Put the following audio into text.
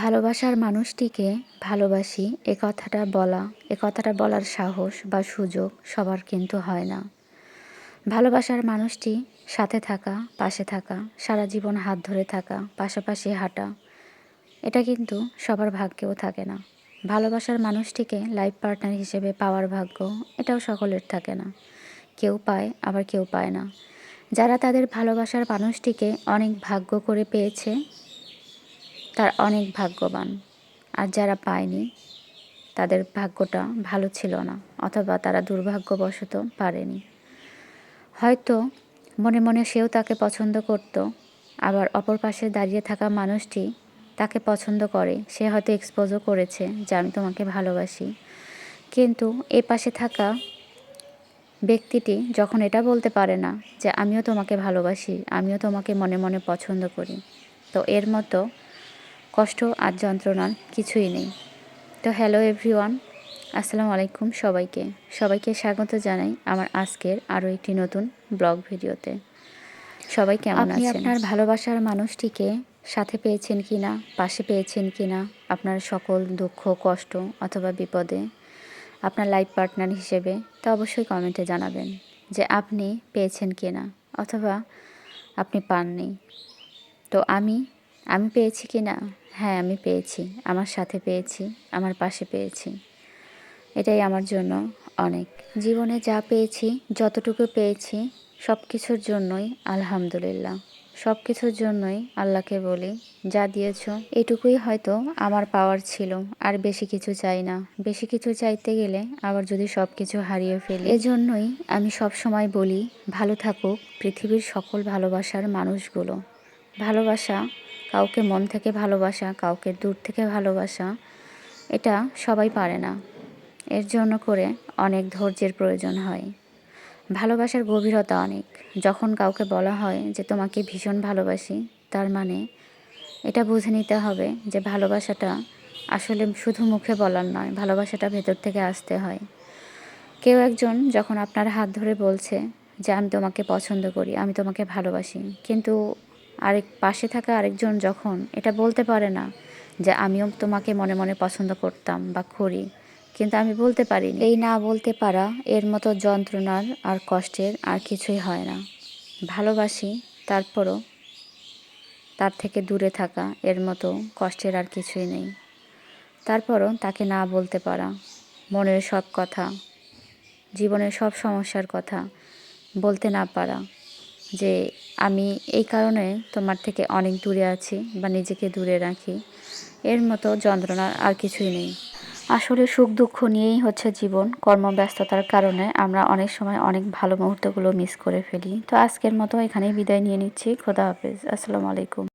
ভালোবাসার মানুষটিকে ভালোবাসি, এ কথাটা বলা, এ কথাটা বলার সাহস বা সুযোগ সবার কিন্তু হয় না। ভালোবাসার মানুষটি সাথে থাকা, পাশে থাকা, সারা জীবন হাত ধরে থাকা, পাশাপাশি হাঁটা, এটা কিন্তু সবার ভাগ্যেও থাকে না। ভালোবাসার মানুষটিকে লাইফ পার্টনার হিসেবে পাওয়ার ভাগ্য এটাও সকলের থাকে না। কেউ পায়, আবার কেউ পায় না। যারা তাদের ভালোবাসার মানুষটিকে অনেক ভাগ্য করে পেয়েছে তার অনেক ভাগ্যবান। আর যারা পায়নি, তাদের ভাগ্যটা ভালো ছিল না, অথবা তারা দুর্ভাগ্যবশত পারেনি। হয়তো মনে মনে সেও তাকে পছন্দ করত, আবার অপর পাশে দাঁড়িয়ে থাকা মানুষটি তাকে পছন্দ করে, সে হয়তো এক্সপোজও করেছে যে আমি তোমাকে ভালোবাসি। কিন্তু এ পাশে থাকা ব্যক্তিটি যখন এটা বলতে পারে না যে, আমিও তোমাকে ভালোবাসি, আমিও তোমাকে মনে মনে পছন্দ করি। তো এর মতো কষ্ট আর যন্ত্রণার কিছুই নেই। তো হ্যালো এভরিওয়ান আসসালামু আলাইকুম সবাইকে। সবাইকে স্বাগত জানাই আমার আজকের আরও একটি নতুন ব্লগ ভিডিওতে। সবাই কেমন আপনি আপনার ভালোবাসার মানুষটিকে সাথে পেয়েছেন কি না পাশে পেয়েছেন কি না আপনার সকল দুঃখ কষ্ট অথবা বিপদে আপনার লাইফ পার্টনার হিসেবে তা অবশ্যই কমেন্টে জানাবেন যে আপনি পেয়েছেন কি না অথবা আপনি পাননি। তো আমি আমি পেয়েছি কি না? হ্যাঁ আমি পেয়েছি। আমার সাথে পেয়েছি, আমার পাশে পেয়েছি। এটাই আমার জন্য অনেক। জীবনে যা পেয়েছি, যতটুকু পেয়েছি সব কিছুর জন্যই আলহামদুলিল্লাহ। সব কিছুর জন্যই আল্লাহকে বলি, যা দিয়েছ, এটুকুই হয়তো আমার পাওয়ার ছিল। আর বেশি কিছু চাই না। বেশি কিছু চাইতে গেলে আবার যদি সব কিছু হারিয়ে ফেলি, এজন্যই আমি সব সময় বলি, ভালো থাকুক পৃথিবীর সকল ভালোবাসার মানুষগুলো। ভালোবাসা, কাউকে মন থেকে ভালোবাসা, কাউকে দূর থেকে ভালোবাসা, এটা সবাই পারে না। এর জন্য করে অনেক ধৈর্যের প্রয়োজন হয়। ভালোবাসার গভীরতা অনেক। যখন কাউকে বলা হয় যে, তোমাকে ভীষণ ভালোবাসি তার মানে এটা বুঝে নিতে হবে যে, ভালোবাসাটা আসলে শুধু মুখে বলার নয়, ভালোবাসাটা ভেতর থেকে আসতে হয়। কেউ একজন যখন আপনার হাত ধরে বলছে যে, আমি তোমাকে পছন্দ করি, আমি তোমাকে ভালোবাসি কিন্তু আরেক পাশে থাকা আরেকজন যখন এটা বলতে পারে না যে আমিও তোমাকে মনে মনে পছন্দ করতাম বা করি, কিন্তু আমি বলতে পারি এই না বলতে পারা এর মতো যন্ত্রণার আর কষ্টের আর কিছুই হয় না। ভালোবাসি, তারপরও তার থেকে দূরে থাকা এর মতো কষ্টের আর কিছুই নেই। তারপরও তাকে না বলতে পারা, মনের সব কথা, জীবনের সব সমস্যার কথা বলতে না পারা যে আমি এই কারণে তোমার থেকে অনেক দূরে আছি বা নিজেকে দূরে রাখি। এর মতো যন্ত্রণা আর কিছুই নেই। আসলে সুখ দুঃখ নিয়েই হচ্ছে জীবন, কর্মব্যস্ততার কারণে আমরা অনেক সময় অনেক ভালো মুহূর্তগুলো মিস করে ফেলি। তো আজকের মতো এখানেই বিদায় নিয়ে নিচ্ছি। খোদা হাফেজ। আসসালামু আলাইকুম।